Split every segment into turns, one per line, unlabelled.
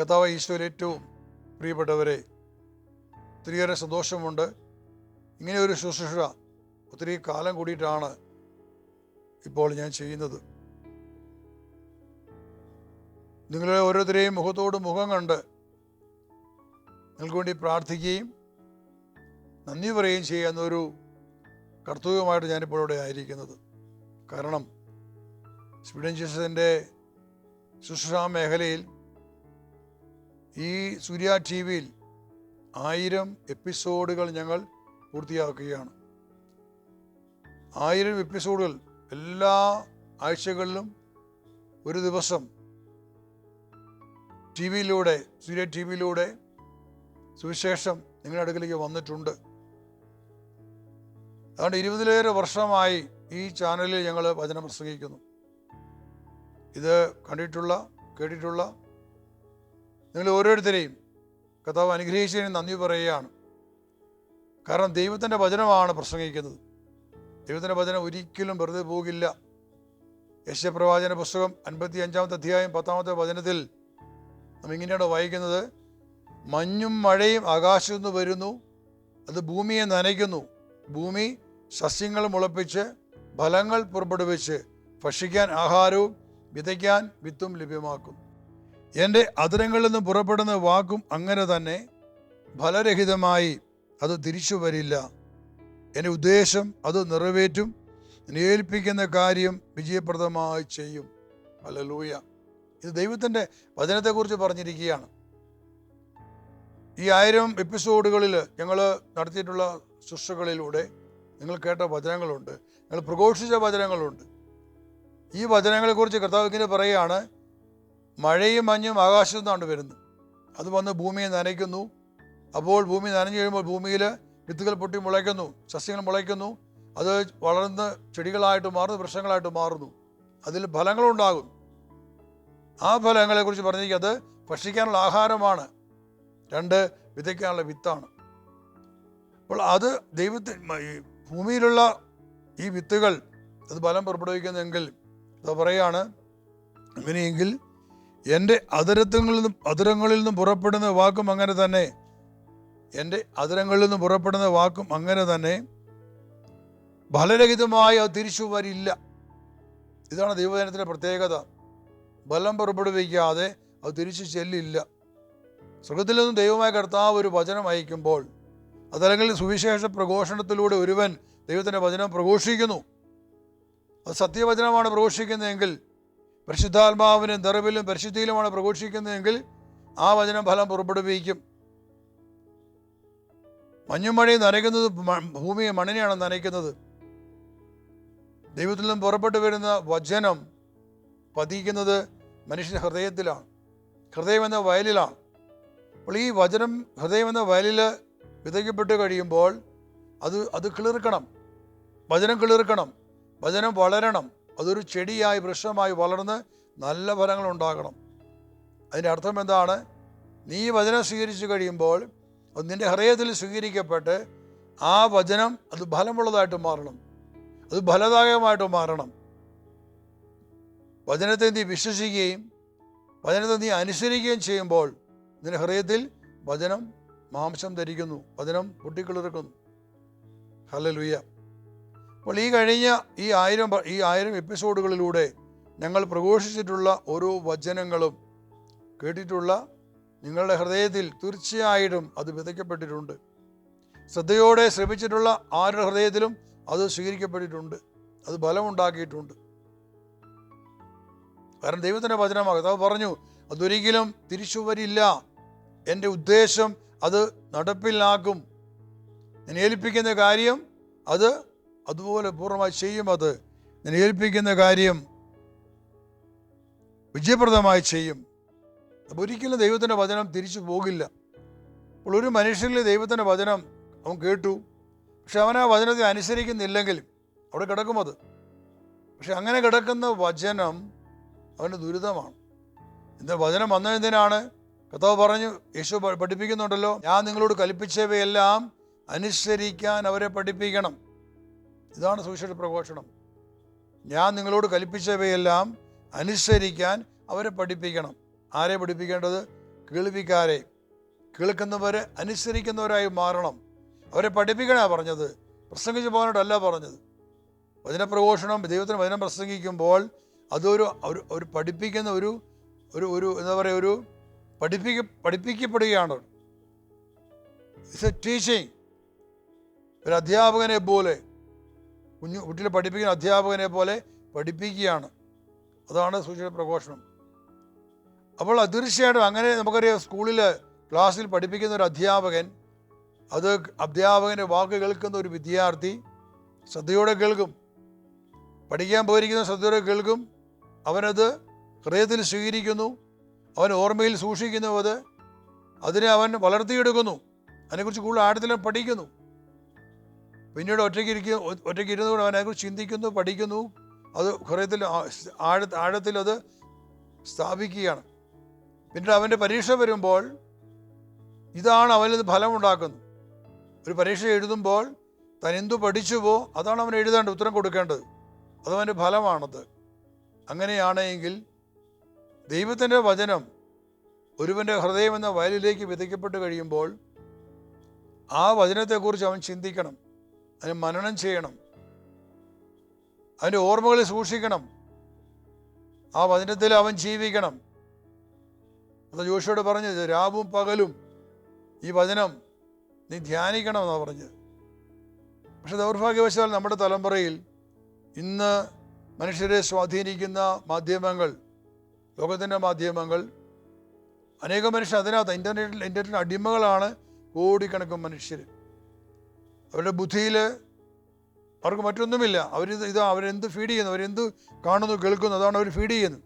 കഥാവ് ഈശോയിൽ ഏറ്റവും പ്രിയപ്പെട്ടവരെ ഒത്തിരിയേറെ സന്തോഷമുണ്ട്. ഇങ്ങനെ ഒരു ശുശ്രൂഷ ഒത്തിരി കാലം കൂടിയിട്ടാണ് ഇപ്പോൾ ഞാൻ ചെയ്യുന്നത്. നിങ്ങളെ ഓരോരുത്തരെയും മുഖത്തോട് മുഖം കണ്ട് നിങ്ങൾക്ക് വേണ്ടി പ്രാർത്ഥിക്കുകയും നന്ദി പറയുകയും ചെയ്യുന്ന ഒരു കർത്തവ്യമായിട്ട് ഞാനിപ്പോൾ ഇവിടെ ആയിരിക്കുന്നത്. കാരണം സ്പീഡൻ ജീസസിന്റെ ശുശ്രൂഷാ മേഖലയിൽ ഈ സൂര്യ ടി വിയിൽ ആയിരം എപ്പിസോഡുകൾ ഞങ്ങൾ പൂർത്തിയാക്കുകയാണ്. ആയിരം എപ്പിസോഡുകൾ എല്ലാ ആഴ്ചകളിലും ഒരു ദിവസം ടി വിയിലൂടെ സൂര്യ ടി വിയിലൂടെ സുവിശേഷം നിങ്ങളുടെ അടുക്കലേക്ക് വന്നിട്ടുണ്ട്. അതുകൊണ്ട് ഇരുപതിലേറെ വർഷമായി ഈ ചാനലിൽ ഞങ്ങൾ വചനം പ്രസംഗിക്കുന്നു. ഇത് കണ്ടിട്ടുള്ള കേട്ടിട്ടുള്ള നിങ്ങൾ ഓരോരുത്തരെയും കഥാവ് അനുഗ്രഹിച്ചതിന് നന്ദി പറയുകയാണ്. കാരണം ദൈവത്തിന്റെ വചനമാണ് പ്രസംഗിക്കുന്നത്. ദൈവത്തിന്റെ വചനം ഒരിക്കലും വെറുതെ പോകില്ല. യശപ്രവാചന പുസ്തകം അൻപത്തി അഞ്ചാമത്തെ അധ്യായം പത്താമത്തെ വചനത്തിൽ നാം ഇങ്ങനെയാണ് വായിക്കുന്നത്. മഞ്ഞും മഴയും ആകാശത്തു നിന്ന് വരുന്നു. അത് ഭൂമിയെ നനയ്ക്കുന്നു. ഭൂമി സസ്യങ്ങൾ മുളപ്പിച്ച് ഫലങ്ങൾ പുറപ്പെടുവിച്ച് ഭക്ഷിക്കാൻ ആഹാരവും വിതയ്ക്കാൻ വിത്തും ലഭ്യമാക്കുന്നു. എന്റെ അതിരങ്ങളിൽ നിന്ന് പുറപ്പെടുന്ന വാക്കും അങ്ങനെ തന്നെ ഫലരഹിതമായി അത് തിരിച്ചു വരില്ല. എന്റെ ഉദ്ദേശം അത് നിറവേറ്റും എന്നെ ഏൽപ്പിക്കുന്ന കാര്യം വിജയപ്രദമായി ചെയ്യും. അലലൂയ ഇത് ദൈവത്തിന്റെ വചനത്തെക്കുറിച്ച് പറഞ്ഞിരിക്കുകയാണ്. ഈ ആയിരം എപ്പിസോഡുകളിൽ ഞങ്ങൾ നടത്തിയിട്ടുള്ള ശുശ്രൂഷകളിലൂടെ നിങ്ങൾ കേട്ട വചനങ്ങളുണ്ട്. നിങ്ങൾ പ്രഘോഷിച്ച വചനങ്ങളുണ്ട്. ഈ വചനങ്ങളെക്കുറിച്ച് കർത്താവ് ഇങ്ങനെ പറയുകയാണ്. മഴയും മഞ്ഞും ആകാശത്തു നിന്നാണ് വരുന്നത്. അത് വന്ന് ഭൂമിയെ നനയ്ക്കുന്നു. അപ്പോൾ ഭൂമി നനഞ്ഞു കഴിയുമ്പോൾ ഭൂമിയിൽ വിത്തുകൾ പൊട്ടി മുളയ്ക്കുന്നു സസ്യങ്ങൾ മുളയ്ക്കുന്നു. അത് വളർന്ന് ചെടികളായിട്ട് മാറുന്നു വൃക്ഷങ്ങളായിട്ട് മാറുന്നു. അതിൽ ഫലങ്ങളുണ്ടാകും ആ ഫലങ്ങളെക്കുറിച്ച് പറഞ്ഞിരിക്കുക അത് ഭക്ഷിക്കാനുള്ള ആഹാരമാണ്. രണ്ട് വിതയ്ക്കാനുള്ള വിത്താണ്. അപ്പോൾ അത് ദൈവത്തിൽ ഭൂമിയിലുള്ള ഈ വിത്തുകൾ അത് ഫലം പുറപ്പെടുവിക്കുന്നെങ്കിൽ അത് പറയുകയാണ് അങ്ങനെയെങ്കിൽ എന്റെ അതിരത്തങ്ങളിൽ നിന്നും അതിരങ്ങളിൽ നിന്നും പുറപ്പെടുന്ന വാക്കും അങ്ങനെ തന്നെ. എന്റെ അതിരങ്ങളിൽ നിന്നും പുറപ്പെടുന്ന വാക്കും അങ്ങനെ തന്നെ. ഫലരഹിതമായ തിരിച്ചു വരില്ല. ഇതാണ് ദൈവജനത്തിന്റെ പ്രത്യേകത. ബലം പുറപ്പെടുവിക്കാതെ അത് തിരിച്ചു ചെല്ലില്ല. സ്വർഗത്തിൽ നിന്നും ദൈവമായ കർത്താവ് ഒരു വചനം അയക്കുമ്പോൾ അതല്ലെങ്കിൽ സുവിശേഷ പ്രഘോഷണത്തിലൂടെ ഒരുവൻ ദൈവത്തിന്റെ വചനം പ്രഘോഷിക്കുന്നു. അത് സത്യവചനമാണ് പ്രഘോഷിക്കുന്നതെങ്കിൽ പരിശുദ്ധാത്മാവിനും നിറവിലും പരിശുദ്ധിയിലുമാണ് പ്രഘോഷിക്കുന്നതെങ്കിൽ ആ വചനം ഫലം പുറപ്പെടുവിക്കും. മഴയും നനയ്ക്കുന്നത് ഭൂമിയെ മണ്ണിനെയാണ് നനയ്ക്കുന്നത്. ദൈവത്തിൽ നിന്നും പുറപ്പെട്ടു വരുന്ന വചനം പതിക്കുന്നത് മനുഷ്യന്റെ ഹൃദയത്തിലാണ് ഹൃദയം എന്ന വയലിലാണ്. അപ്പോൾ ഈ വചനം ഹൃദയം എന്ന വയലിൽ വിതയ്ക്കപ്പെട്ട് കഴിയുമ്പോൾ അത് അത് കിളിർക്കണം. വചനം കിളിർക്കണം. വചനം വളരണം. അതൊരു ചെടിയായി വൃക്ഷമായി വളർന്ന് നല്ല ഫലങ്ങൾ ഉണ്ടാകണം അതിന്റെ അർത്ഥം എന്താണ്? നീ വചനം സ്വീകരിച്ചു കഴിയുമ്പോൾ അത് നിന്റെ ഹൃദയത്തിൽ സ്വീകരിക്കപ്പെട്ട് ആ വചനം അത് ഫലമുള്ളതായിട്ട് മാറണം. അത് ഫലദായകമായിട്ട് മാറണം. വചനത്തെ നീ വിശ്വസിക്കുകയും വചനത്തെ നീ അനുസരിക്കുകയും ചെയ്യുമ്പോൾ നിന്റെ ഹൃദയത്തിൽ വചനം മാംസം ധരിക്കുന്നു വചനം പൊട്ടിക്കിളിർക്കുന്നു. ഹല്ലേലൂയ. അപ്പോൾ ഈ കഴിഞ്ഞ ഈ ആയിരം ഈ ആയിരം എപ്പിസോഡുകളിലൂടെ ഞങ്ങൾ പ്രഘോഷിച്ചിട്ടുള്ള ഓരോ വചനങ്ങളും കേട്ടിട്ടുള്ള നിങ്ങളുടെ ഹൃദയത്തിൽ തീർച്ചയായിട്ടും അത് വിതയ്ക്കപ്പെട്ടിട്ടുണ്ട്. ശ്രദ്ധയോടെ ശ്രമിച്ചിട്ടുള്ള ആരുടെ ഹൃദയത്തിലും അത് സ്വീകരിക്കപ്പെട്ടിട്ടുണ്ട്. അത് ബലമുണ്ടാക്കിയിട്ടുണ്ട് കാരണം ദൈവത്തിന്റെ വചനമാണ്. കർത്താവ് പറഞ്ഞു അതൊരിക്കലും തിരിച്ചു വരില്ല. എന്റെ ഉദ്ദേശം അത് നടപ്പിലാക്കും. ഞാൻ ഏൽപ്പിക്കുന്ന കാര്യം അത് അതുപോലെ പൂർണമായി ചെയ്യും അത്. ഞാൻ ഏൽപ്പിക്കുന്ന കാര്യം വിജയപ്രദമായി ചെയ്യും. അപ്പോൾ ഒരിക്കലും ദൈവത്തിന്റെ വചനം തിരിച്ചു പോകില്ല. അപ്പോൾ ഒരു മനുഷ്യനിൽ ദൈവത്തിന്റെ വചനം അവൻ കേട്ടു. പക്ഷെ അവൻ ആ വചനത്തെ അനുസരിക്കുന്നില്ലെങ്കിൽ അവിടെ കിടക്കും അത്. പക്ഷെ അങ്ങനെ കിടക്കുന്ന വചനം അവന്റെ ദുരിതമാണ്. എന്താ വചനം വന്നതെന്തിനാണ് കർത്താവ് പറഞ്ഞു യേശു പഠിപ്പിക്കുന്നുണ്ടല്ലോ ഞാൻ നിങ്ങളോട് കൽപ്പിച്ചവയെല്ലാം അനുസരിക്കാൻ അവരെ പഠിപ്പിക്കണം. ഇതാണ് സുവിശേഷ പ്രഘോഷണം. ഞാൻ നിങ്ങളോട് കൽപ്പിച്ചവയെല്ലാം അനുസരിക്കാൻ അവരെ പഠിപ്പിക്കണം. ആരെ പഠിപ്പിക്കേണ്ടത്? കേൾവിക്കാരെ. കേൾക്കുന്നവരെ അനുസരിക്കുന്നവരായി മാറണം. അവരെ പഠിപ്പിക്കണ പറഞ്ഞത്. പ്രസംഗിച്ചു പോകാനോടല്ല പറഞ്ഞത്. വചനപ്രഘോഷണം ദൈവത്തിന് വചനം പ്രസംഗിക്കുമ്പോൾ അതൊരു ഒരു ഒരു പഠിപ്പിക്കുന്ന ഒരു ഒരു ഒരു എന്താ പറയുക ഒരു പഠിപ്പിക്ക പഠിപ്പിക്കപ്പെടുകയാണ്. ഇറ്റ്സ് എ ടീച്ചിങ് ഒരു അധ്യാപകനെ പോലെ കുഞ്ഞു വീട്ടിൽ പഠിപ്പിക്കുന്ന അധ്യാപകനെ പോലെ പഠിപ്പിക്കുകയാണ്. അതാണ് സുശീല പ്രഘോഷണം. അപ്പോൾ തീർച്ചയായിട്ടും അങ്ങനെ നമുക്കറിയാം സ്കൂളിൽ ക്ലാസ്സിൽ പഠിപ്പിക്കുന്ന ഒരു അധ്യാപകൻ അത് അധ്യാപകന്റെ വാക്ക് കേൾക്കുന്ന ഒരു വിദ്യാർത്ഥി ശ്രദ്ധയോടെ കേൾക്കും. പഠിക്കാൻ പോയിരിക്കുന്ന ശ്രദ്ധയോടെ കേൾക്കും. അവനത് ഹൃദയത്തിൽ സ്വീകരിക്കുന്നു. അവൻ ഓർമ്മയിൽ സൂക്ഷിക്കുന്നു അത്. അതിനെ അവൻ വളർത്തിയെടുക്കുന്നു. അതിനെക്കുറിച്ച് കൂടുതൽ ആഴത്തിൽ പഠിക്കുന്നു. പിന്നീട് ഒറ്റയ്ക്ക് ഇരിക്കുക ഒറ്റയ്ക്ക് ഇരുന്നുകൊണ്ട് അവൻ അതിനെക്കുറിച്ച് ചിന്തിക്കുന്നു പഠിക്കുന്നു. അത് ഹൃദയത്തിൽ ആഴ ആഴത്തിൽ അത് സ്ഥാപിക്കുകയാണ്. പിന്നീട് അവന്റെ പരീക്ഷ വരുമ്പോൾ ഇതാണ് അവനിൽ ഫലമുണ്ടാക്കുന്നത്. ഒരു പരീക്ഷ എഴുതുമ്പോൾ താൻ എന്തു പഠിച്ചുവോ അതാണ് അവൻ എഴുതേണ്ടത് ഉത്തരം കൊടുക്കേണ്ടത്. അതവന്റെ ഫലമാണത്. അങ്ങനെയാണെങ്കിൽ ദൈവത്തിന്റെ വചനം ഒരുവന്റെ ഹൃദയം എന്ന വയലിലേക്ക് വിതയ്ക്കപ്പെട്ട് കഴിയുമ്പോൾ ആ വചനത്തെക്കുറിച്ച് അവൻ ചിന്തിക്കണം. അതിന് മനനം ചെയ്യണം. അതിന്റെ ഓർമ്മകളിൽ സൂക്ഷിക്കണം. ആ വചനത്തിൽ അവൻ ജീവിക്കണം. അത് ജോഷിയോട് പറഞ്ഞു രാവും പകലും ഈ വചനം നീ ധ്യാനിക്കണം എന്നാണ് പറഞ്ഞത്. പക്ഷെ ദൗർഭാഗ്യവശാൽ നമ്മുടെ തലമുറയിൽ ഇന്ന് മനുഷ്യരെ സ്വാധീനിക്കുന്ന മാധ്യമങ്ങൾ ലോകത്തിന്റെ മാധ്യമങ്ങൾ അനേകം മനുഷ്യർ അതിനകത്ത് ഇന്റർനെറ്റിൽ ഇന്റർനെറ്റിന് അടിമകളാണ് കോടിക്കണക്കിന് മനുഷ്യർ. അവരുടെ ബുദ്ധിയിൽ അവർക്ക് മറ്റൊന്നുമില്ല. അവർ ഇത് അവരെന്ത് ഫീഡ് ചെയ്യുന്നു? അവരെന്ത് കാണുന്നു കേൾക്കുന്നു? അതാണ് അവർ ഫീഡ് ചെയ്യുന്നത്.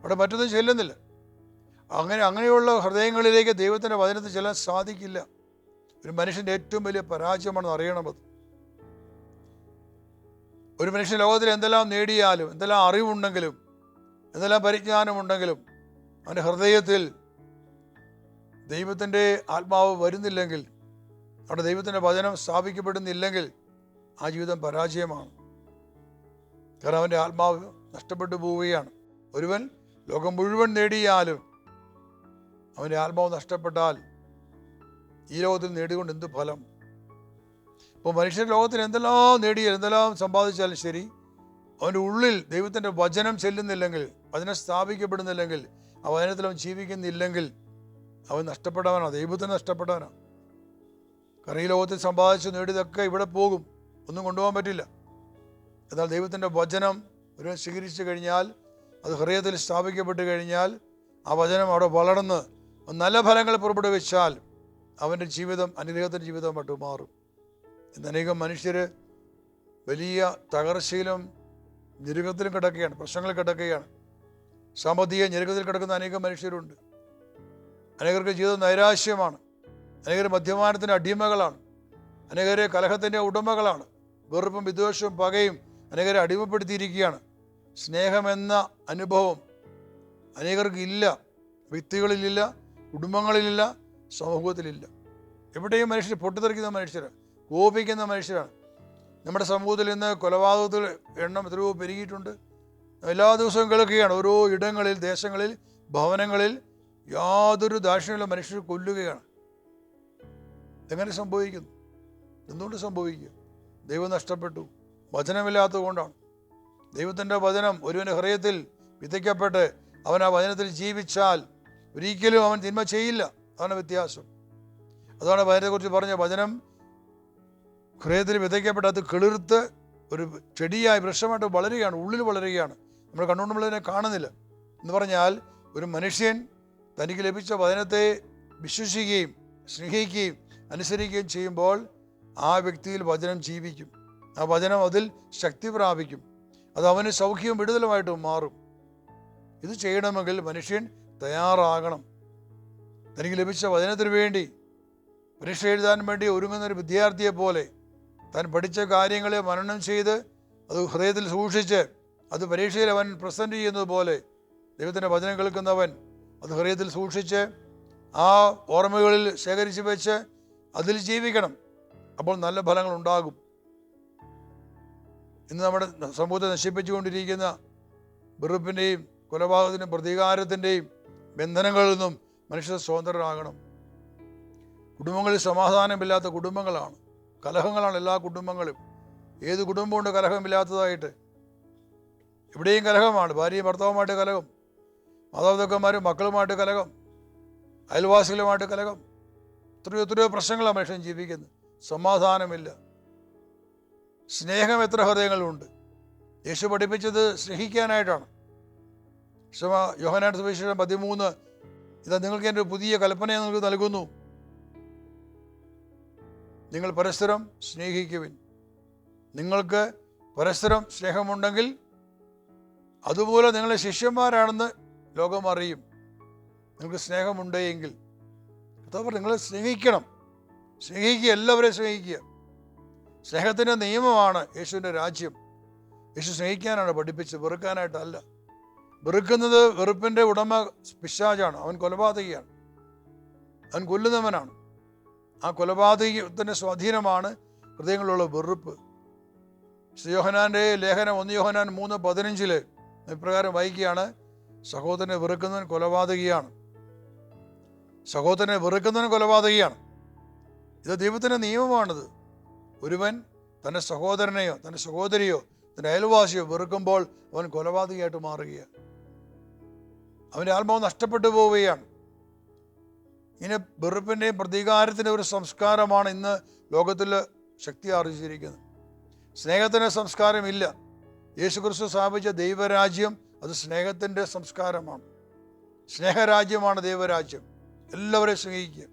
അവിടെ മറ്റൊന്നും ചെല്ലുന്നില്ല. അങ്ങനെ അങ്ങനെയുള്ള ഹൃദയങ്ങളിലേക്ക് ദൈവത്തിന്റെ വചനത്തിൽ ചെല്ലാൻ സാധിക്കില്ല. ഒരു മനുഷ്യന്റെ ഏറ്റവും വലിയ പരാജയമാണെന്ന് അറിയണമത് ഒരു മനുഷ്യൻ ലോകത്തിൽ എന്തെല്ലാം നേടിയാലും എന്തെല്ലാം അറിവുണ്ടെങ്കിലും എന്തെല്ലാം പരിജ്ഞാനമുണ്ടെങ്കിലും അവന്റെ ഹൃദയത്തിൽ ദൈവത്തിന്റെ ആത്മാവ് വരുന്നില്ലെങ്കിൽ അവിടെ ദൈവത്തിന്റെ വചനം സ്ഥാപിക്കപ്പെടുന്നില്ലെങ്കിൽ ആ ജീവിതം പരാജയമാണ്. കാരണം അവന്റെ ആത്മാവ് നഷ്ടപ്പെട്ടു പോവുകയാണ്. ഒരുവൻ ലോകം മുഴുവൻ നേടിയാലും അവന്റെ ആത്മാവ് നഷ്ടപ്പെട്ടാൽ ഈ ലോകത്തിൽ നേടിക്കൊണ്ട് എന്ത് ഫലം? ഇപ്പോൾ മനുഷ്യൻ ലോകത്തിൽ എന്തെല്ലാം നേടിയാൽ എന്തെല്ലാം സമ്പാദിച്ചാലും ശരി അവന്റെ ഉള്ളിൽ ദൈവത്തിന്റെ വചനം ചെല്ലുന്നില്ലെങ്കിൽ വചനം സ്ഥാപിക്കപ്പെടുന്നില്ലെങ്കിൽ ആ വചനത്തിൽ അവൻ ജീവിക്കുന്നില്ലെങ്കിൽ അവൻ നഷ്ടപ്പെടാനാണ് ദൈവത്തിന് നഷ്ടപ്പെടാനാണ് കാരണം ഈ ലോകത്തിൽ സമ്പാദിച്ച് നേടിയതൊക്കെ ഇവിടെ പോകും. ഒന്നും കൊണ്ടുപോകാൻ പറ്റില്ല. എന്നാൽ ദൈവത്തിന്റെ വചനം ഒരു സ്വീകരിച്ചു കഴിഞ്ഞാൽ അത് ഹൃദയത്തിൽ സ്ഥാപിക്കപ്പെട്ട് കഴിഞ്ഞാൽ ആ വചനം അവിടെ വളർന്ന് നല്ല ഫലങ്ങൾ പുറപ്പെടുവിച്ചാൽ അവന്റെ ജീവിതം അനുഗ്രഹത്തിന്റെ ജീവിതം മറ്റു മാറും. ഇന്ന് അനേകം മനുഷ്യർ വലിയ തകർച്ചയിലും ഞെരുക്കത്തിലും കിടക്കുകയാണ് പ്രശ്നങ്ങൾ കിടക്കുകയാണ്. സാമ്പത്തിക ഞെരുക്കത്തിൽ കിടക്കുന്ന അനേകം മനുഷ്യരുണ്ട്. അനേകർക്ക് ജീവിതം നൈരാശ്യമാണ്. അനേകർ മദ്യപാനത്തിന്റെ അടിമകളാണ്. അനേകരെ കലഹത്തിന്റെ ഉടമകളാണ്. വെറുപ്പും വിദ്വേഷവും പകയും അനേകരെ അടിമപ്പെടുത്തിയിരിക്കുകയാണ്. സ്നേഹമെന്ന അനുഭവം അനേകർക്ക് ഇല്ല വ്യക്തികളിലില്ല കുടുംബങ്ങളിലില്ല സമൂഹത്തിലില്ല. എവിടെയും മനുഷ്യർ പൊട്ടിത്തെറിക്കുന്ന മനുഷ്യരാണ് കോപിക്കുന്ന മനുഷ്യരാണ്. നമ്മുടെ സമൂഹത്തിൽ ഇന്ന് കൊലപാതകത്തിൽ എണ്ണം എത്രയോ പെരുകിയിട്ടുണ്ട്. എല്ലാ ദിവസവും കേൾക്കുകയാണ് ഓരോ ഇടങ്ങളിൽ ദേശങ്ങളിൽ ഭവനങ്ങളിൽ യാതൊരു ദാക്ഷിണ്യമുള്ള മനുഷ്യർ കൊല്ലുകയാണ്. എങ്ങനെ സംഭവിക്കുന്നു? എന്തുകൊണ്ട് സംഭവിക്കുക ദൈവം നഷ്ടപ്പെട്ടു. വചനമില്ലാത്തത് കൊണ്ടാണ്. ദൈവത്തിന്റെ വചനം ഒരുവന്റെ ഹൃദയത്തിൽ വിതയ്ക്കപ്പെട്ട് അവൻ ആ വചനത്തിൽ ജീവിച്ചാൽ ഒരിക്കലും അവൻ തിന്മ ചെയ്യില്ല. അതാണ് വ്യത്യാസം. അതാണ് വചനത്തെക്കുറിച്ച് പറഞ്ഞ വചനം. ഹൃദയത്തിൽ വിതയ്ക്കപ്പെട്ട് അത് കിളിർത്ത് ഒരു ചെടിയായി വൃക്ഷമായിട്ട് വളരുകയാണ് ഉള്ളിൽ വളരുകയാണ്. നമ്മൾ കണ്ണുകൊണ്ട് നമ്മളതിനെ കാണുന്നില്ല. എന്ന് പറഞ്ഞാൽ ഒരു മനുഷ്യൻ തനിക്ക് ലഭിച്ച വചനത്തെ വിശ്വസിക്കുകയും സ്നേഹിക്കുകയും അനുസരിക്കുകയും ചെയ്യുമ്പോൾ ആ വ്യക്തിയിൽ വചനം ജീവിക്കും. ആ വചനം അതിൽ ശക്തി പ്രാപിക്കും. അത് അവന് സൗഖ്യവും വിടുതലുമായിട്ട് മാറും. ഇത് ചെയ്യണമെങ്കിൽ മനുഷ്യൻ തയ്യാറാകണം. തനിക്ക് ലഭിച്ച വചനത്തിന് വേണ്ടി പരീക്ഷ എഴുതാൻ വേണ്ടി ഒരുങ്ങുന്ന ഒരു വിദ്യാർത്ഥിയെ പോലെ താൻ പഠിച്ച കാര്യങ്ങളെ മനനം ചെയ്ത് അത് ഹൃദയത്തിൽ സൂക്ഷിച്ച് അത് പരീക്ഷയിൽ അവൻ പ്രസന്റ് ചെയ്യുന്നത് പോലെ ദൈവത്തിന്റെ വചനം കേൾക്കുന്നവൻ അത് ഹൃദയത്തിൽ സൂക്ഷിച്ച് ആ ഓർമ്മകളിൽ ശേഖരിച്ച് വെച്ച് അതിൽ ജീവിക്കണം. അപ്പോൾ നല്ല ഫലങ്ങൾ ഉണ്ടാകും. ഇന്ന് നമ്മുടെ സമൂഹത്തെ നശിപ്പിച്ചുകൊണ്ടിരിക്കുന്ന വെറുപ്പിന്റെയും കൊലപാതകത്തിന്റെയും പ്രതികാരത്തിന്റെയും ബന്ധനങ്ങളിൽ നിന്നും മനുഷ്യർ സ്വതന്ത്രരാകണം. കുടുംബങ്ങളിൽ സമാധാനമില്ലാത്ത കുടുംബങ്ങളാണ്. കലഹങ്ങളാണ് എല്ലാ കുടുംബങ്ങളും. ഏത് കുടുംബമുണ്ട് കലഹമില്ലാത്തതായിട്ട്? എവിടെയും കലഹമാണ്. ഭാര്യയും ഭർത്താവുമായിട്ട് കലഹം. മാതാപിതാക്കന്മാരും മക്കളുമായിട്ട് കലഹം. അയൽവാസികളുമായിട്ട് കലഹം. എത്രയോ എത്രയോ പ്രശ്നങ്ങളാണ് മനുഷ്യൻ ജീവിക്കുന്നത്. സമാധാനമില്ല. സ്നേഹം എത്ര ഹൃദയങ്ങളുണ്ട് യേശു പഠിപ്പിച്ചത് സ്നേഹിക്കാനായിട്ടാണ്. ക്ഷമ യോഹനാട് സുവിശേഷം പതിമൂന്ന്. ഇതാ നിങ്ങൾക്ക് എന്റെ പുതിയ കൽപ്പനയെ നിങ്ങൾക്ക് നൽകുന്നു. നിങ്ങൾ പരസ്പരം സ്നേഹിക്കുവിൻ. നിങ്ങൾക്ക് പരസ്പരം സ്നേഹമുണ്ടെങ്കിൽ അതുപോലെ നിങ്ങളെ ശിഷ്യന്മാരാണെന്ന് ലോകം അറിയും. നിങ്ങൾക്ക് സ്നേഹമുണ്ട് എങ്കിൽ കർത്താവ് നിങ്ങൾ സ്നേഹിക്കണം. സ്നേഹിക്കുക എല്ലാവരെയും സ്നേഹിക്കുക. സ്നേഹത്തിന്റെ നിയമമാണ് യേശുവിന്റെ രാജ്യം. യേശു സ്നേഹിക്കാനാണ് പഠിപ്പിച്ചത് വെറുക്കാനായിട്ടല്ല. വെറുക്കുന്നത് വെറുപ്പിന്റെ ഉടമ പിശാചാണ്. അവൻ കൊലപാതകിയാണ്. അവൻ കൊല്ലുന്നവനാണ്. ആ കൊലപാതകത്തിന്റെ സ്വാധീനമാണ് ഹൃദയങ്ങളിലുള്ള വെറുപ്പ്. യോഹനാന്റെ ലേഖനം ഒന്ന് യോഹനാൻ മൂന്ന് പതിനഞ്ചിൽ ഇപ്രകാരം വായിക്കുകയാണ്. സഹോദരനെ വെറുക്കുന്നവൻ കൊലപാതകിയാണ്. സഹോദരനെ വെറുക്കുന്നവൻ കൊലപാതകയാണ്. ഇത് ദൈവത്തിന്റെ നിയമമാണിത്. ഒരുവൻ തന്റെ സഹോദരനെയോ തന്റെ സഹോദരിയോ തന്റെ അയൽവാസിയോ വെറുക്കുമ്പോൾ അവൻ കൊലപാതകയായിട്ട് മാറുകയാണ്. അവന്റെ ആത്മാവ് നഷ്ടപ്പെട്ടു പോവുകയാണ്. ഇങ്ങനെ വെറുപ്പിന്റെയും പ്രതികാരത്തിന്റെ ഒരു സംസ്കാരമാണ് ഇന്ന് ലോകത്തിൽ ശക്തി ആർജിച്ചിരിക്കുന്നത്. സ്നേഹത്തിന്റെ സംസ്കാരമില്ല. യേശുക്രിസ്തു സ്ഥാപിച്ച ദൈവരാജ്യം അത് സ്നേഹത്തിന്റെ സംസ്കാരമാണ്. സ്നേഹരാജ്യമാണ് ദൈവരാജ്യം. എല്ലാവരെയും സ്നേഹിക്കുക.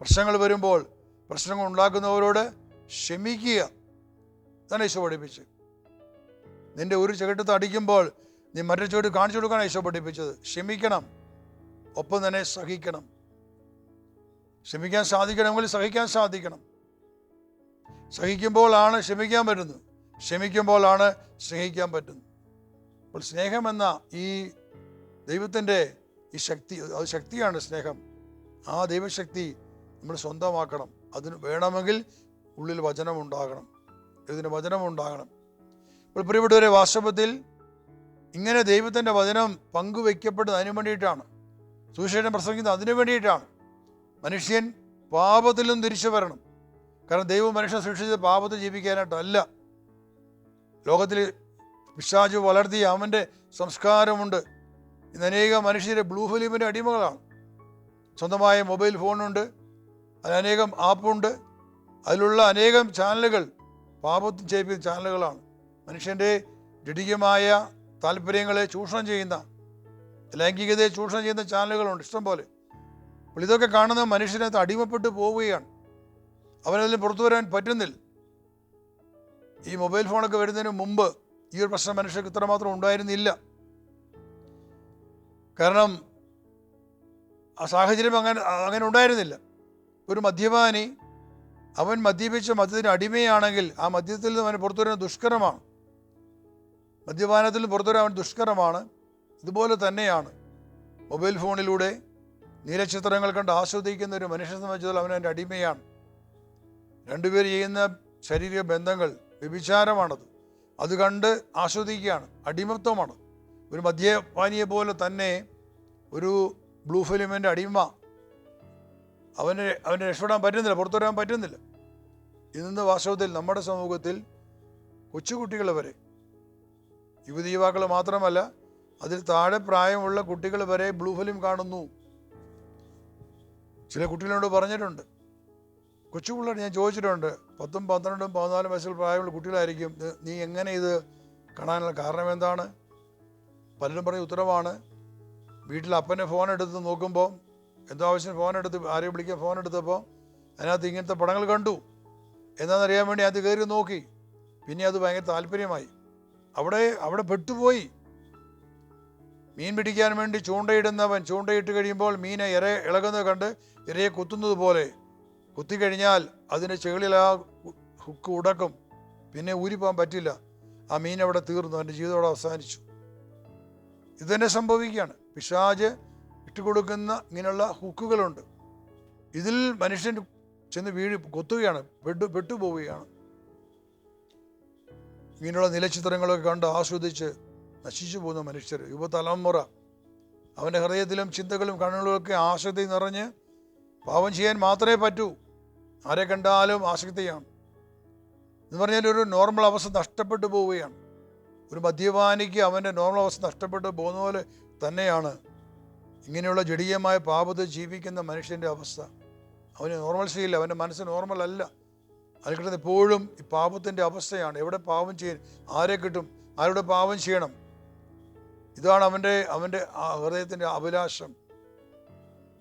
പ്രശ്നങ്ങൾ വരുമ്പോൾ പ്രശ്നങ്ങൾ ഉണ്ടാക്കുന്നവരോട് ക്ഷമിക്കുക. അതാണ് യേശു പഠിപ്പിച്ച് നിന്റെ ഒരു ചകിട്ടത്ത് അടിക്കുമ്പോൾ നീ മറ്റൊരു ചുവട് കാണിച്ചു കൊടുക്കാനാണ് ഈശോ പഠിപ്പിച്ചത്. ക്ഷമിക്കണം. ഒപ്പം തന്നെ സഹിക്കണം. ക്ഷമിക്കാൻ സാധിക്കണമെങ്കിൽ സഹിക്കാൻ സാധിക്കണം. സഹിക്കുമ്പോഴാണ് ക്ഷമിക്കാൻ പറ്റുന്നത്. ക്ഷമിക്കുമ്പോഴാണ് സ്നേഹിക്കാൻ പറ്റുന്നത്. അപ്പോൾ സ്നേഹമെന്ന ഈ ദൈവത്തിന്റെ ഈ ശക്തി അത് ശക്തിയാണ് സ്നേഹം. ആ ദൈവശക്തി നമ്മൾ സ്വന്തമാക്കണം. അതിന് വേണമെങ്കിൽ ഉള്ളിൽ വചനം ഉണ്ടാകണം. ഇതിന് വചനം ഉണ്ടാകണം. ഇപ്പോൾ പ്രിയപ്പെട്ടവരെ വാസ്തവത്തിൽ ഇങ്ങനെ ദൈവത്തിന്റെ വചനം പങ്കുവെക്കപ്പെടുന്നത് അതിനു വേണ്ടിയിട്ടാണ്. സുവിശേഷം പ്രസംഗിക്കുന്നത് അതിനു വേണ്ടിയിട്ടാണ്. മനുഷ്യൻ പാപത്തിലും തിരിച്ചു വരണം. കാരണം ദൈവം മനുഷ്യനെ സൃഷ്ടിച്ചത് പാപത്തിൽ ജീവിക്കാനായിട്ടല്ല. ലോകത്തിൽ പിശാചു വളർത്തി അവന്റെ സംസ്കാരമുണ്ട്. ഇന്ന് അനേകം മനുഷ്യരെ ബ്ലൂ ഫിലിമിന്റെ അടിമകളാണ്. സ്വന്തമായ മൊബൈൽ ഫോണുണ്ട് അതിനനേകം ആപ്പുണ്ട് അതിലുള്ള അനേകം ചാനലുകൾ പാപത്തിൽ ചെയ്യിപ്പിക്കുന്ന ചാനലുകളാണ്. മനുഷ്യന്റെ ജഡികമായ താല്പര്യങ്ങളെ ചൂഷണം ചെയ്യുന്ന ലൈംഗികതയെ ചൂഷണം ചെയ്യുന്ന ചാനലുകളുണ്ട് ഇഷ്ടം പോലെ. അപ്പോൾ ഇതൊക്കെ കാണുന്ന മനുഷ്യനകത്ത് അടിമപ്പെട്ട് പോവുകയാണ്. അവനതിൽ പുറത്തു വരാൻ പറ്റുന്നില്ല. ഈ മൊബൈൽ ഫോണൊക്കെ വരുന്നതിന് മുമ്പ് ഈ ഒരു പ്രശ്നം മനുഷ്യർക്ക് ഇത്രമാത്രം ഉണ്ടായിരുന്നില്ല. കാരണം ആ സാഹചര്യം അങ്ങനെ അങ്ങനെ ഉണ്ടായിരുന്നില്ല. ഒരു മദ്യപാനി അവൻ മദ്യപിച്ച മദ്യത്തിന് അടിമയാണെങ്കിൽ ആ മദ്യത്തിൽ നിന്ന് അവന് പുറത്തു ദുഷ്കരമാണ്. മദ്യപാനത്തിൽ നിന്ന് പുറത്തു വരാൻ ദുഷ്കരമാണ്. ഇതുപോലെ തന്നെയാണ്. മൊബൈൽ ഫോണിലൂടെ നീലചിത്രങ്ങൾ കണ്ട് ആസ്വദിക്കുന്ന ഒരു മനുഷ്യനെ സംബന്ധിച്ചാൽ അവൻ എന്റെ അടിമയാണ്. രണ്ടുപേർ ചെയ്യുന്ന ശരീര ബന്ധങ്ങൾ വ്യഭിചാരമാണത്. അത് കണ്ട് ആസ്വദിക്കുകയാണ്. അടിമത്വമാണ് ഒരു മദ്യപാനിയെ പോലെ തന്നെ ഒരു ബ്ലൂ ഫിലിമിന്റെ അടിമ. അവന് അവനെ രക്ഷപ്പെടാൻ പറ്റുന്നില്ല പുറത്തു വരാൻ പറ്റുന്നില്ല. ഇന്ന് വാസ്തവത്തിൽ നമ്മുടെ സമൂഹത്തിൽ കൊച്ചുകുട്ടികൾ വരെ യുവതി യുവാക്കൾ മാത്രമല്ല അതിൽ താഴെ പ്രായമുള്ള കുട്ടികൾ വരെ ബ്ലൂ ഫിലിം കാണുന്നു. ചില കുട്ടികളോട് പറഞ്ഞിട്ടുണ്ട്. കൊച്ചു ഞാൻ ചോദിച്ചിട്ടുണ്ട് പത്തും പന്ത്രണ്ടും പതിനാലും വയസ്സിൽ പ്രായമുള്ള കുട്ടികളായിരിക്കും നീ എങ്ങനെ ഇത് കാണാനുള്ള കാരണം എന്താണ്? പലരും പറയും ഉത്തരവാണ് വീട്ടിൽ അപ്പനെ ഫോൺ എടുത്ത് നോക്കുമ്പോൾ എന്തോ ആവശ്യം ഫോൺ എടുത്ത് ആരെയും വിളിക്കാൻ ഫോൺ എടുത്തപ്പോൾ അതിനകത്ത് ഇങ്ങനത്തെ പടങ്ങൾ കണ്ടു. എന്താണെന്നറിയാൻ വേണ്ടി അത് കയറി നോക്കി. പിന്നെ അത് ഭയങ്കര താല്പര്യമായി. അവിടെ അവിടെ പെട്ടുപോയി. മീൻ പിടിക്കാൻ വേണ്ടി ചൂണ്ടയിടുന്നവൻ ചൂണ്ടയിട്ട് കഴിയുമ്പോൾ മീനെ ഇര ഇളകുന്നത് കണ്ട് ഇരയെ കുത്തുന്നത് പോലെ. കുത്തിക്കഴിഞ്ഞാൽ അതിന്റെ ചെകളിൽ ആ ഹുക്ക് ഉടക്കും. പിന്നെ ഊരിപ്പോകാൻ പറ്റില്ല. ആ മീൻ അവിടെ തീർന്നു. അവന്റെ ജീവിതം അവിടെ അവസാനിച്ചു. ഇത് തന്നെ സംഭവിക്കുകയാണ്. പിശാജ് ഇട്ടുകൊടുക്കുന്ന ഇങ്ങനെയുള്ള ഹുക്കുകളുണ്ട്. ഇതിൽ മനുഷ്യൻ ചെന്ന് വീഴ് കൊത്തുകയാണ് പെട്ടു പെട്ടുപോവുകയാണ് ഇങ്ങനെയുള്ള നിലച്ചിത്രങ്ങളൊക്കെ കണ്ട് ആസ്വദിച്ച് നശിച്ചു പോകുന്ന മനുഷ്യർ യുവതലമുറ. അവന്റെ ഹൃദയത്തിലും ചിന്തകളും കണ്ണുകളിലൊക്കെ ആസക്തി നിറഞ്ഞ് പാവം ചെയ്യാൻ മാത്രമേ പറ്റൂ. ആരെ കണ്ടാലും ആസക്തിയാണ് എന്ന് പറഞ്ഞാൽ ഒരു നോർമൽ അവസ്ഥ നഷ്ടപ്പെട്ടു പോവുകയാണ്. ഒരു മദ്യപാനിക്ക് അവന്റെ നോർമൽ അവസ്ഥ നഷ്ടപ്പെട്ട് പോകുന്ന പോലെ തന്നെയാണ്. ഇങ്ങനെയുള്ള ജടീയമായ പാപത്തിൽ ജീവിക്കുന്ന മനുഷ്യന്റെ അവസ്ഥ. അവന് നോർമൽ ചെയ്യില്ല അവന്റെ മനസ്സ് നോർമൽ അല്ല. അതിൽ കിട്ടുന്ന എപ്പോഴും ഈ പാപത്തിന്റെ അവസ്ഥയാണ്. എവിടെ പാപം ചെയ്യും ആരെ കിട്ടും ആരുടെ പാപം ചെയ്യണം? ഇതാണ് അവന്റെ അവന്റെ ഹൃദയത്തിന്റെ അഭിലാഷം.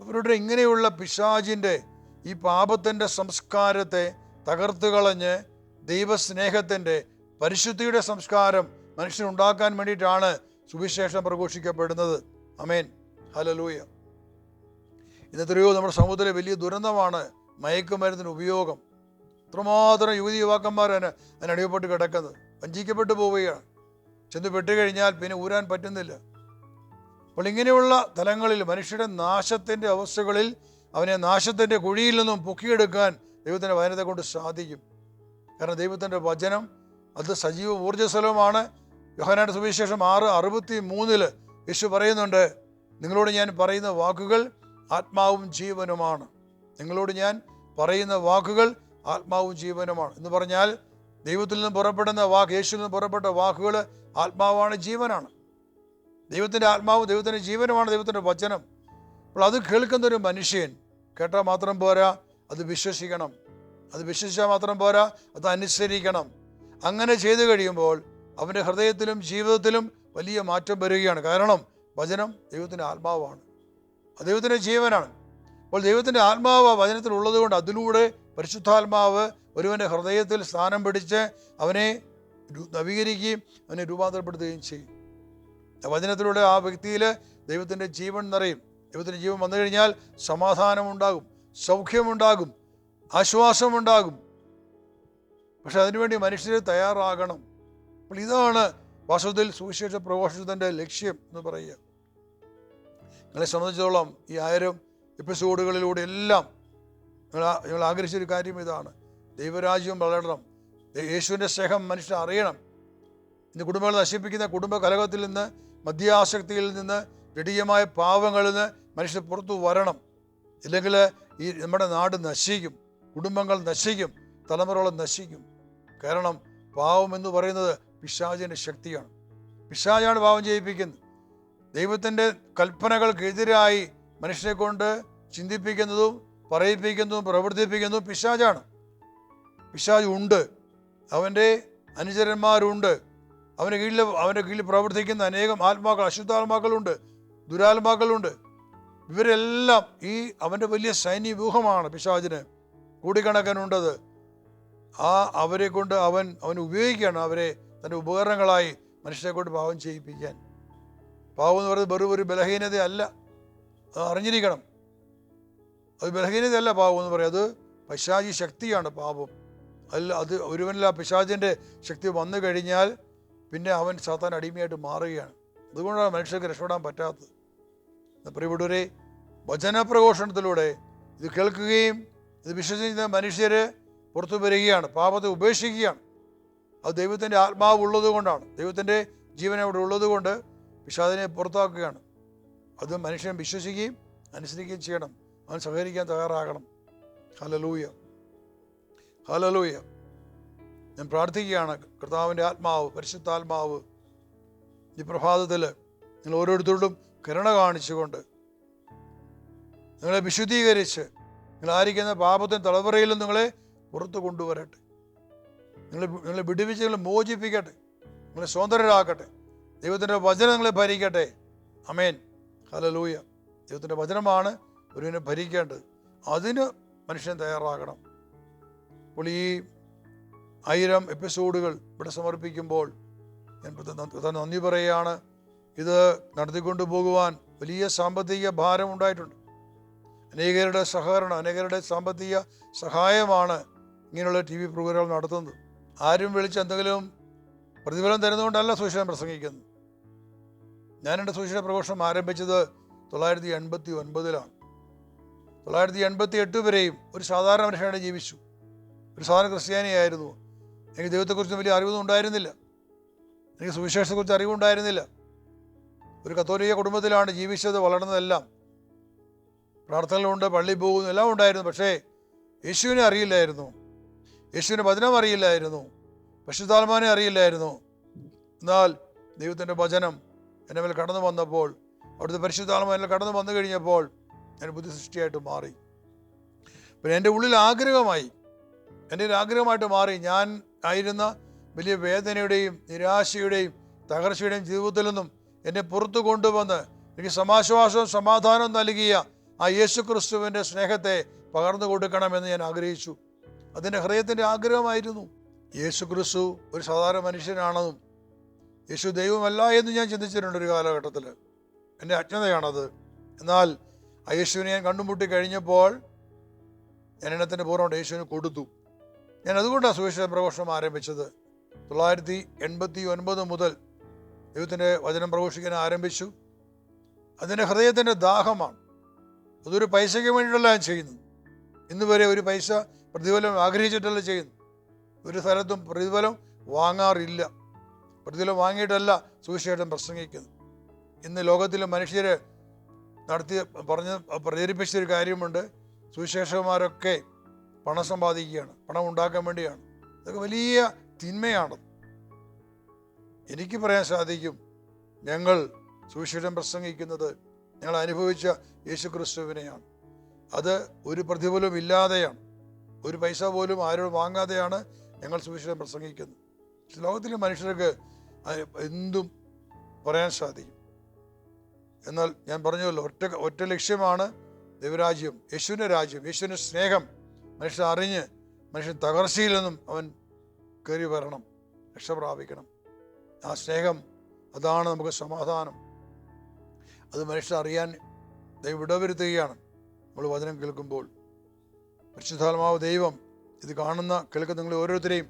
അവരുടെ ഇങ്ങനെയുള്ള പിശാചിന്റെ ഈ പാപത്തിന്റെ സംസ്കാരത്തെ തകർത്തു കളഞ്ഞ് ദൈവസ്നേഹത്തിന്റെ പരിശുദ്ധിയുടെ സംസ്കാരം മനുഷ്യനുണ്ടാക്കാൻ വേണ്ടിയിട്ടാണ് സുവിശേഷം പ്രഘോഷിക്കപ്പെടുന്നത്. അമേൻ ഹലലൂയ ഇന്നെത്രയോ നമ്മുടെ സമൂഹത്തിലെ വലിയ ദുരന്തമാണ് മയക്കുമരുന്നിന് ഉപയോഗം. അത്രമാത്രം യുവതി യുവാക്കന്മാർ അതിന് അതിനടിയപ്പെട്ട് കിടക്കുന്നത്. വഞ്ചിക്കപ്പെട്ടു പോവുകയാണ്. ചെന്ന് പെട്ടുകഴിഞ്ഞാൽ പിന്നെ ഊരാൻ പറ്റുന്നില്ല. അപ്പോൾ ഇങ്ങനെയുള്ള തലങ്ങളിൽ മനുഷ്യരുടെ നാശത്തിന്റെ അവസ്ഥകളിൽ അവനെ നാശത്തിന്റെ കുഴിയിൽ നിന്നും പൊക്കിയെടുക്കാൻ ദൈവത്തിന്റെ വചനത്തെ കൊണ്ട് സാധിക്കും. കാരണം ദൈവത്തിന്റെ വചനം അത് സജീവ ഊർജസ്വലമാണ് യോഹനാന്റെ സുവിശേഷം ആറ് അറുപത്തി മൂന്നിൽ യേശു പറയുന്നുണ്ട് നിങ്ങളോട് ഞാൻ പറയുന്ന വാക്കുകൾ ആത്മാവും ജീവനുമാണ്. നിങ്ങളോട് ഞാൻ പറയുന്ന വാക്കുകൾ ആത്മാവും ജീവനുമാണ്. എന്ന് പറഞ്ഞാൽ ദൈവത്തിൽ നിന്ന് പുറപ്പെടുന്ന വാക്ക് യേശുവിൽ നിന്ന് പുറപ്പെട്ട വാക്കുകൾ ആത്മാവാണ് ജീവനാണ്. ദൈവത്തിന്റെ ആത്മാവും ദൈവത്തിന്റെ ജീവനുമാണ് ദൈവത്തിന്റെ വചനം. അപ്പോൾ അത് കേൾക്കുന്ന ഒരു മനുഷ്യൻ കേട്ടാൽ മാത്രം പോരാ അത് വിശ്വസിക്കണം. അത് വിശ്വസിച്ചാൽ മാത്രം പോരാ അത് അനുസരിക്കണം. അങ്ങനെ ചെയ്തു കഴിയുമ്പോൾ അവന്റെ ഹൃദയത്തിലും ജീവിതത്തിലും വലിയ മാറ്റം വരികയാണ്. കാരണം വചനം ദൈവത്തിന്റെ ആത്മാവാണ്. ദൈവത്തിന്റെ ജീവനാണ്. അപ്പോൾ ദൈവത്തിന്റെ ആത്മാവ് വചനത്തിൽ ഉള്ളതുകൊണ്ട് അതിലൂടെ പരിശുദ്ധാത്മാവ് ഒരുവന്റെ ഹൃദയത്തിൽ സ്ഥാനം പിടിച്ച് അവനെ നവീകരിക്കുകയും അവനെ രൂപാന്തരപ്പെടുത്തുകയും ചെയ്യും. വചനത്തിലൂടെ ആ വ്യക്തിയിൽ ദൈവത്തിന്റെ ജീവൻ നിറയും. ദൈവത്തിന്റെ ജീവൻ വന്നു കഴിഞ്ഞാൽ സമാധാനമുണ്ടാകും സൗഖ്യമുണ്ടാകും ആശ്വാസമുണ്ടാകും. പക്ഷെ അതിനുവേണ്ടി മനുഷ്യർ തയ്യാറാകണം. അപ്പോൾ ഇതാണ് വാസ്തവത്തിൽ സുവിശേഷ പ്രഘോഷത്തിന്റെ ലക്ഷ്യം എന്ന് പറയുക. നിങ്ങളെ സംബന്ധിച്ചിടത്തോളം ഈ ആയിരം എപ്പിസോഡുകളിലൂടെ എല്ലാം ഞങ്ങൾ നിങ്ങൾ ആഗ്രഹിച്ചൊരു കാര്യം ഇതാണ്. ദൈവരാജ്യം വളരണം. യേശുവിന്റെ സ്നേഹം മനുഷ്യർ അറിയണം. ഇന്ന് കുടുംബങ്ങൾ നശിപ്പിക്കുന്ന കുടുംബ കലഹത്തിൽ നിന്ന് മദ്യാസക്തിയിൽ നിന്ന് ജടീയമായ പാവങ്ങളിൽ നിന്ന് മനുഷ്യർ പുറത്തു വരണം. ഇല്ലെങ്കിൽ ഈ നമ്മുടെ നാട് നശിക്കും. കുടുംബങ്ങൾ നശിക്കും. തലമുറകൾ നശിക്കും. കാരണം പാവം എന്ന് പറയുന്നത് പിശാചിന്റെ ശക്തിയാണ്. പിശാചാണ് പാവം ചെയ്യിപ്പിക്കുന്നത്. ദൈവത്തിന്റെ കൽപ്പനകൾക്കെതിരായി മനുഷ്യരെ കൊണ്ട് ചിന്തിപ്പിക്കുന്നതും പറയിപ്പിക്കുന്നതും പ്രവർത്തിപ്പിക്കുന്നതും പിശാചാണ്. പിശാജ് ഉണ്ട്. അവന്റെ അനുചരന്മാരുണ്ട്. അവന്റെ കീഴിൽ അവന്റെ കീഴിൽ പ്രവർത്തിക്കുന്ന അനേകം ആത്മാക്കൾ അശുദ്ധാത്മാക്കളുണ്ട് ദുരാത്മാക്കളുണ്ട്. ഇവരെല്ലാം ഈ അവന്റെ വലിയ സൈന്യ വ്യൂഹമാണ് പിശാചിന് കൂടിക്കണക്കനുണ്ടത്. ആ അവരെ കൊണ്ട് അവൻ അവൻ ഉപയോഗിക്കുകയാണ് അവരെ തന്റെ ഉപകരണങ്ങളായി മനുഷ്യരെ കൊണ്ട് പാവം ചെയ്യിപ്പിക്കാൻ. പാവം എന്ന് പറയുന്നത് വെറും ഒരു ബലഹീനതയല്ല. അറിഞ്ഞിരിക്കണം. അത് ബലഹീനതയല്ല പാവം എന്ന് പറയുന്നത്. അത് പശാചി ശക്തിയാണ് പാപം. അല്ല അത് ഒരുവനിൽ ആ പിശാചിന്റെ ശക്തി വന്നു കഴിഞ്ഞാൽ പിന്നെ അവൻ സാത്താൻ അടിമയായിട്ട് മാറുകയാണ്. അതുകൊണ്ടാണ് മനുഷ്യർക്ക് രക്ഷപ്പെടാൻ പറ്റാത്തത്. പ്രിയപ്പെട്ടവരെ വചനപ്രഘോഷണത്തിലൂടെ ഇത് കേൾക്കുകയും ഇത് വിശ്വസിക്കുന്ന മനുഷ്യർ പുറത്തു വരികയാണ് പാപത്തെ ഉപേക്ഷിക്കുകയാണ്. അത് ദൈവത്തിന്റെ ആത്മാവ് ഉള്ളതുകൊണ്ടാണ്. ദൈവത്തിന്റെ ജീവൻ അവിടെ ഉള്ളത് കൊണ്ട് പിശാദിനെ പുറത്താക്കുകയാണ്. അത് മനുഷ്യൻ വിശ്വസിക്കുകയും അനുസരിക്കുകയും ചെയ്യണം. അവൻ സഹകരിക്കാൻ തയ്യാറാകണം. ഹലലൂയ ഹലലൂയ ഞാൻ പ്രാർത്ഥിക്കുകയാണ്. കർത്താവിന്റെ ആത്മാവ് പരിശുദ്ധാത്മാവ് ഈ പ്രഭാതത്തിൽ നിങ്ങൾ ഓരോരുത്തരോടും കരുണ കാണിച്ചുകൊണ്ട് നിങ്ങളെ വിശുദ്ധീകരിച്ച് നിങ്ങളായിരിക്കുന്ന പാപത്തിന്റെ നിന്ന് നിങ്ങളെ പുറത്തു കൊണ്ടുവരട്ടെ. നിങ്ങൾ നിങ്ങളെ വിടുവിച്ച് നിങ്ങളെ മോചിപ്പിക്കട്ടെ. നിങ്ങളെ സ്വതന്ത്രരാക്കട്ടെ. ദൈവത്തിന്റെ വചനം നിങ്ങളെ ഭരിക്കട്ടെ. അമേൻ ഹലലൂയ ദൈവത്തിന്റെ വചനമാണ് ഒരുവിനെ ഭരിക്കേണ്ടത്. അതിന് മനുഷ്യൻ തയ്യാറാകണം. അപ്പോൾ ഈ ആയിരം എപ്പിസോഡുകൾ ഇവിടെ സമർപ്പിക്കുമ്പോൾ ഞാൻ നന്ദി പറയുകയാണ്. ഇത് നടത്തിക്കൊണ്ടു പോകുവാൻ വലിയ സാമ്പത്തിക ഭാരം ഉണ്ടായിട്ടുണ്ട്. അനേകരുടെ സഹകരണം അനേകരുടെ സാമ്പത്തിക സഹായമാണ് ഇങ്ങനെയുള്ള ടി വി പ്രോഗ്രാം നടത്തുന്നത്. ആരും വിളിച്ച് എന്തെങ്കിലും പ്രതിഫലം തരുന്നതുകൊണ്ടല്ല സുവിശേഷം പ്രസംഗിക്കുന്നത്. ഞാൻ എന്റെ സുവിശേഷ പ്രഘോഷണം ആരംഭിച്ചത് തൊള്ളായിരത്തി എൺപത്തി ഒൻപതിലാണ് തൊള്ളായിരത്തി എൺപത്തി എട്ട് വരെയും ഒരു സാധാരണ മനുഷ്യനായിട്ട് ജീവിച്ചു. ഒരു സാധാരണ ക്രിസ്ത്യാനിയായിരുന്നു എനിക്ക് ദൈവത്തെക്കുറിച്ച് വലിയ അറിവൊന്നും ഉണ്ടായിരുന്നില്ല. എനിക്ക് സുവിശേഷത്തെക്കുറിച്ച് അറിവുണ്ടായിരുന്നില്ല. ഒരു കത്തോലിക കുടുംബത്തിലാണ് ജീവിച്ചത് വളർന്നതെല്ലാം. പ്രാർത്ഥനകളുണ്ട് പള്ളി പോകുന്നു എല്ലാം ഉണ്ടായിരുന്നു. പക്ഷേ യേശുവിനെ അറിയില്ലായിരുന്നു. യേശുവിന്റെ വചനം അറിയില്ലായിരുന്നു. പശുതാൽമാനെ അറിയില്ലായിരുന്നു. എന്നാൽ ദൈവത്തിന്റെ വചനം എന്റെ മേൽ കടന്നു വന്നപ്പോൾ അവിടുത്തെ പരിശുദ്ധാത്മ എന്നെ കടന്നു വന്നു കഴിഞ്ഞപ്പോൾ ഞാൻ ബുദ്ധി സൃഷ്ടിയായിട്ട് മാറി. പിന്നെ എന്റെ ഉള്ളിൽ ആഗ്രഹമായി എന്റെ ഒരു ആഗ്രഹമായിട്ട് മാറി. ഞാൻ ആയിരുന്ന വലിയ വേദനയുടെയും നിരാശയുടെയും തകർച്ചയുടെയും ജീവിതത്തിൽ നിന്നും എന്നെ പുറത്തു കൊണ്ടുവന്ന് എനിക്ക് സമാശ്വാസവും സമാധാനവും നൽകിയ ആ യേശു ക്രിസ്തുവിന്റെ സ്നേഹത്തെ പകർന്നു കൊടുക്കണമെന്ന് ഞാൻ ആഗ്രഹിച്ചു. അതിന്റെ ഹൃദയത്തിന്റെ ആഗ്രഹമായിരുന്നു. യേശു ക്രിസ്തു ഒരു സാധാരണ മനുഷ്യനാണെന്നും യേശു ദൈവമല്ല എന്ന് ഞാൻ ചിന്തിച്ചിട്ടുണ്ട് ഒരു കാലഘട്ടത്തിൽ. എന്റെ അജ്ഞതയാണത്. എന്നാൽ ആ യേശുവിനെ ഞാൻ കണ്ടുമുട്ടി കഴിഞ്ഞപ്പോൾ ഞാൻ എണ്ണത്തിന്റെ പൂർണമായിട്ട് യേശുവിന് കൊടുത്തു. ഞാൻ അതുകൊണ്ടാണ് സുവിശേഷ പ്രഘോഷണം ആരംഭിച്ചത്. തൊള്ളായിരത്തി എൺപത്തി ഒൻപത് മുതൽ ദൈവത്തിന്റെ വചനം പ്രഘോഷിക്കാൻ ആരംഭിച്ചു. അതിന്റെ ഹൃദയത്തിന്റെ ദാഹമാണ്. അതൊരു പൈസയ്ക്ക് വേണ്ടിയിട്ടല്ല ഞാൻ ചെയ്യുന്നത്. ഇന്ന് വരെ ഒരു പൈസ പ്രതിഫലം ആഗ്രഹിച്ചിട്ടല്ല ചെയ്യുന്നു ഒരു സ്ഥലത്തും പ്രതിഫലം വാങ്ങാറില്ല. പ്രതിഫലം വാങ്ങിയിട്ടല്ല സുവിശേഷം പ്രസംഗിക്കുന്നു ഇന്ന് ലോകത്തിലെ മനുഷ്യർ നടത്തിയ പറഞ്ഞ് പ്രചരിപ്പിച്ചൊരു കാര്യമുണ്ട്. സുവിശേഷകന്മാരൊക്കെ പണം സമ്പാദിക്കുകയാണ്. പണം ഉണ്ടാക്കാൻ വേണ്ടിയാണ്. ഇതൊക്കെ വലിയ തിന്മയാണ്. എനിക്ക് പറയാൻ സാധിക്കും ഞങ്ങൾ സുവിശേഷം പ്രസംഗിക്കുന്നത് ഞങ്ങൾ അനുഭവിച്ച യേശു ക്രിസ്തുവിനെയാണ് അത് ഒരു പ്രതിഫലവും ഇല്ലാതെയാണ് ഒരു പൈസ പോലും ആരോടും വാങ്ങാതെയാണ് ഞങ്ങൾ സുവിശേഷം പ്രസംഗിക്കുന്നത്. ലോകത്തിലെ മനുഷ്യർക്ക് എന്തും പറയാൻ സാധിക്കും. എന്നാൽ ഞാൻ പറഞ്ഞല്ലോ ഒറ്റ ഒറ്റ ലക്ഷ്യമാണ് ദൈവരാജ്യം യേശുവിന്റെ രാജ്യം യേശുവിന്റെ സ്നേഹം. മനുഷ്യൻ അറിഞ്ഞ് മനുഷ്യൻ തകർച്ചയിൽ നിന്നും അവൻ കയറി വരണം രക്ഷ പ്രാപിക്കണം. ആ സ്നേഹം അതാണ് നമുക്ക് സമാധാനം. അത് മനുഷ്യൻ അറിയാൻ ദൈവം ഇടവരുത്തുകയാണ്. നമ്മൾ വചനം കേൾക്കുമ്പോൾ പരിശുദ്ധാത്മാവ് ദൈവം ഇത് കാണുന്ന കേൾക്കുന്ന നിങ്ങൾ ഓരോരുത്തരെയും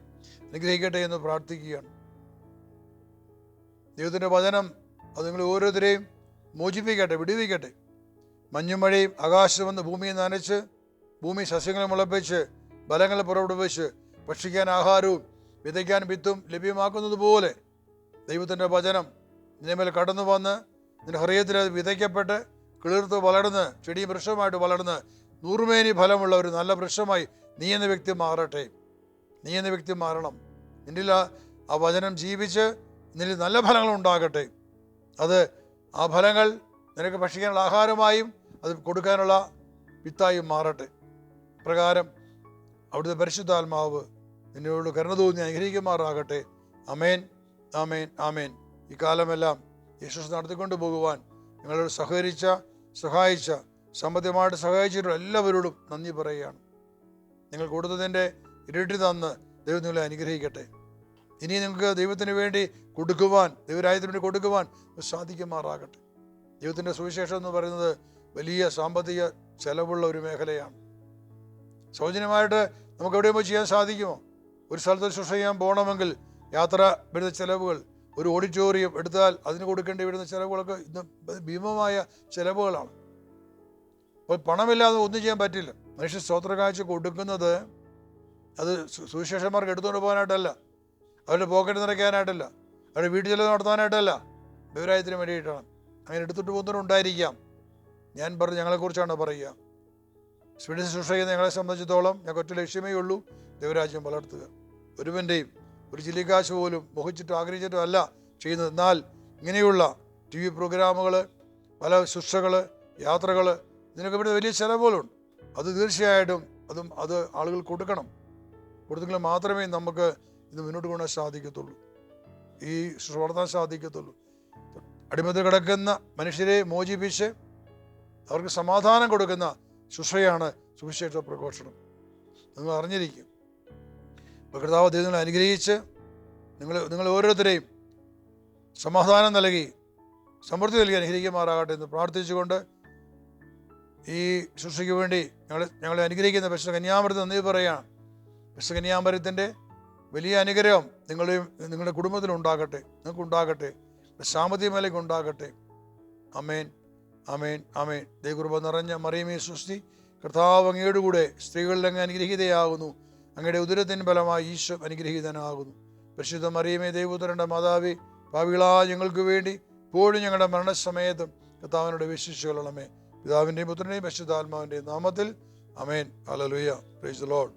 അനുഗ്രഹിക്കട്ടെ എന്ന് പ്രാർത്ഥിക്കുകയാണ്. ദൈവത്തിന്റെ വചനം അത് നിങ്ങൾ ഓരോരുത്തരെയും മോചിപ്പിക്കട്ടെ വിടുവിക്കട്ടെ. മഞ്ഞുമഴയും ആകാശമെന്ന് ഭൂമിയെ നനച്ച് ഭൂമി സസ്യങ്ങളെ മുളപ്പിച്ച് ബലങ്ങൾ പുറപ്പെടുവിച്ച് ഭക്ഷിക്കാൻ ആഹാരവും വിതയ്ക്കാൻ വിത്തും ലഭ്യമാക്കുന്നത് പോലെ ദൈവത്തിന്റെ വചനം നിന്റെ മേൽ കടന്നു വന്ന് നിന്റെ ഹൃദയത്തിൽ വിതയ്ക്കപ്പെട്ട് കിളിർത്ത് വളർന്ന് ചെടിയും വൃക്ഷമായിട്ട് വളർന്ന് നൂറുമേനി ഫലമുള്ള ഒരു നല്ല വൃക്ഷമായി നീ എന്ന വ്യക്തി മാറട്ടെ. നീ എന്ന വ്യക്തി മാറണം. നിന്നിൽ ആ- വചനം ജീവിച്ച് നിന്നിൽ നല്ല ഫലങ്ങൾ ഉണ്ടാകട്ടെ. അത് ആ ഫലങ്ങൾ നിനക്ക് ഭക്ഷിക്കാനുള്ള ആഹാരമായും അത് കൊടുക്കാനുള്ള വിത്തായും മാറട്ടെ. പ്രകാരം അവിടുത്തെ പരിശുദ്ധാത്മാവ് നിന്നോട് കരുണ തോന്നി അനുഗ്രഹിക്കുമാറാകട്ടെ. അമേൻ ആമേൻ ആമേൻ. ഈ കാലമെല്ലാം യേശുസ് നടത്തിക്കൊണ്ട് പോകുവാൻ നിങ്ങളോട് സഹകരിച്ച സഹായിച്ച സാമ്പത്തികമായിട്ട് സഹായിച്ചിട്ടുള്ള എല്ലാവരോടും നന്ദി പറയുകയാണ്. നിങ്ങൾ കൊടുത്തതിന്റെ ഇരട്ടി തന്ന് ദൈവം നിങ്ങളെ അനുഗ്രഹിക്കട്ടെ. ഇനി നിങ്ങൾക്ക് ദൈവത്തിന് വേണ്ടി കൊടുക്കുവാൻ ദൈവരായത്തിന് വേണ്ടി കൊടുക്കുവാൻ സാധിക്കുമാറാകട്ടെ. ദൈവത്തിന്റെ സുവിശേഷം എന്ന് പറയുന്നത് വലിയ സാമ്പത്തിക ചെലവുള്ള ഒരു മേഖലയാണ്. സൗജന്യമായിട്ട് നമുക്ക് എവിടെയും പോയി ചെയ്യാൻ സാധിക്കുമോ? ഒരു സ്ഥലത്ത് ശുശ്രൂഷ ചെയ്യാൻ പോകണമെങ്കിൽ യാത്ര വരുന്ന ചിലവുകൾ ഒരു ഓഡിറ്റോറിയം എടുത്താൽ അതിന് കൊടുക്കേണ്ടി വരുന്ന ചിലവുകളൊക്കെ ഇന്ന് ഭീമമായ ചെലവുകളാണ്. അപ്പോൾ പണമില്ലാതെ ഒന്നും ചെയ്യാൻ പറ്റില്ല. മനുഷ്യ സ്തോത്രകാഴ്ച കൊടുക്കുന്നത് അത് സുവിശേഷന്മാർക്ക് എടുത്തുകൊണ്ട് പോകാനായിട്ടല്ല. അവരുടെ പോക്കറ്റ് നിറയ്ക്കാനായിട്ടല്ല. അവരുടെ വീട്ടിൽ ചെലവ് നടത്താനായിട്ടല്ല. വിവരായത്തിന് വേണ്ടിയിട്ടാണ്. അങ്ങനെ എടുത്തിട്ട് പോകുന്നവരുണ്ടായിരിക്കാം ഞാൻ പറഞ്ഞു ഞങ്ങളെക്കുറിച്ചാണ് പറയുക. സ്പീഡിൽ ശുശ്രൂഷ ഞങ്ങളെ സംബന്ധിച്ചിടത്തോളം ഞങ്ങൾക്ക് ഒറ്റ ലക്ഷ്യമേ ഉള്ളൂ ദൈവരാജ്യം വളർത്തുക. ഒരുവന്റെയും ഒരു ചില്ലിക്കാശ് പോലും മോഹിച്ചിട്ടോ ആഗ്രഹിച്ചിട്ടോ അല്ല ചെയ്യുന്നത്. എന്നാൽ ഇങ്ങനെയുള്ള ടി വി പ്രോഗ്രാമുകൾ പല ശുശ്രകൾ യാത്രകൾ ഇതിനൊക്കെ ഇവിടെ വലിയ ചിലവുകളുണ്ട്. അത് തീർച്ചയായിട്ടും അതും അത് ആളുകൾ കൊടുക്കണം. കൊടുത്തെങ്കിൽ മാത്രമേ നമുക്ക് ഇത് മുന്നോട്ട് കൊണ്ടുപോകാൻ സാധിക്കത്തുള്ളൂ. ഈ വളർത്താൻ സാധിക്കത്തുള്ളൂ. അടിമത്തിൽ കിടക്കുന്ന മനുഷ്യരെ മോചിപ്പിച്ച് അവർക്ക് സമാധാനം കൊടുക്കുന്ന ശുശ്രയാണ് സുവിശേഷ പ്രഘോഷണം. നിങ്ങൾ അറിഞ്ഞിരിക്കും. പ്രകൃതാവ് കർത്താവ് ദൈവം അനുഗ്രഹിച്ച് നിങ്ങൾ നിങ്ങൾ ഓരോരുത്തരെയും സമാധാനം നൽകി സമൃദ്ധി നൽകി അനുഗ്രഹിക്കുമാറാകട്ടെ എന്ന് പ്രാർത്ഥിച്ചുകൊണ്ട് ഈ ശുശ്രൂഷയ്ക്ക് വേണ്ടി ഞങ്ങൾ ഞങ്ങളെ അനുഗ്രഹിക്കുന്ന പരിശുദ്ധ കന്യാമരത്ത് നന്ദി പറയുകയാണ്. പരിശുദ്ധ കന്യാമരത്തിന്റെ വലിയ അനുഗ്രഹം നിങ്ങളുടെ നിങ്ങളുടെ കുടുംബത്തിൽ ഉണ്ടാകട്ടെ. നിങ്ങൾക്ക് ഉണ്ടാകട്ടെ. സാമ്പത്തിക മേലേക്ക് ഉണ്ടാകട്ടെ. അമേൻ അമേൻ അമേൻ ദൈവകൃപ നിറഞ്ഞ മറിയമേ സൃഷ്ടി. കർത്താവ് അങ്ങയുടെ കൂടെ സ്ത്രീകളിൽ അങ്ങ് അനുഗ്രഹീതയാകുന്നു. അങ്ങയുടെ ഉദരത്തിന് ഫലമായി ഈശോ അനുഗ്രഹീതനാകുന്നു. പരിശുദ്ധ മറിയമേ ദൈവപുത്രന്റെ മാതാവി ഭാവികളാ ഞങ്ങൾക്ക് വേണ്ടി ഇപ്പോഴും ഞങ്ങളുടെ മരണസമയത്തും കർത്താവിനോട് വിശ്വസിച്ചുകൊള്ളണമേ പിതാവിന്റെയും പുത്രന്റെയും പരിശുദ്ധാത്മാവിന്റെയും നാമത്തിൽ. അമേൻ ഹല്ലേലൂയ. Price
load